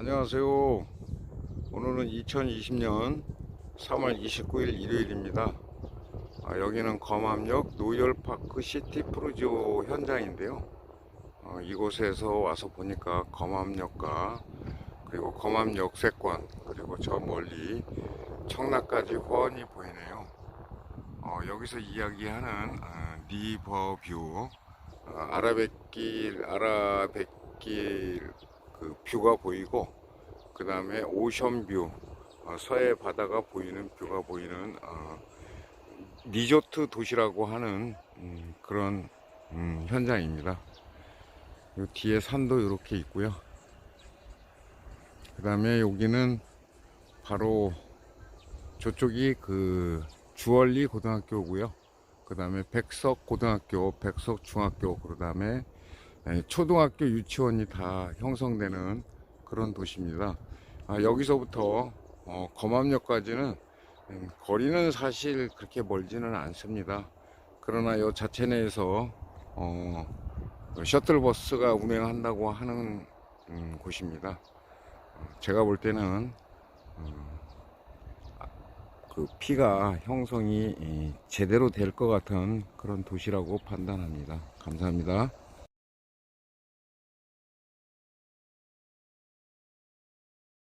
안녕하세요. 오늘은 2020년 3월 29일 일요일입니다. 아, 여기는 검암역 노열파크 시티 프루지오 현장인데요. 어, 이곳에서 와서 보니까 검암역과 그리고 검암역 세권 그리고 저 멀리 청라까지 훤히 보이네요. 어, 여기서 이야기하는 어, 리버뷰 어, 아라뱃길 아라뱃길 그 뷰가 보이고 그 다음에 오션뷰 어, 서해 바다가 보이는 뷰가 보이는 어, 리조트 도시라고 하는 음, 그런 음, 현장입니다. 요 뒤에 산도 이렇게 있고요. 그 다음에 여기는 바로 저쪽이 그 주월리 고등학교고요. 그 다음에 백석 고등학교, 백석 중학교, 그 다음에 초등학교 유치원이 다 형성되는 그런 도시입니다. 아, 여기서부터 어, 검암역까지는 음, 거리는 사실 그렇게 멀지는 않습니다. 그러나 이 자체 내에서 어, 셔틀버스가 운행한다고 하는 음, 곳입니다. 어, 제가 볼 때는 음, 그 피가 형성이 이, 제대로 될 것 같은 그런 도시라고 판단합니다. 감사합니다.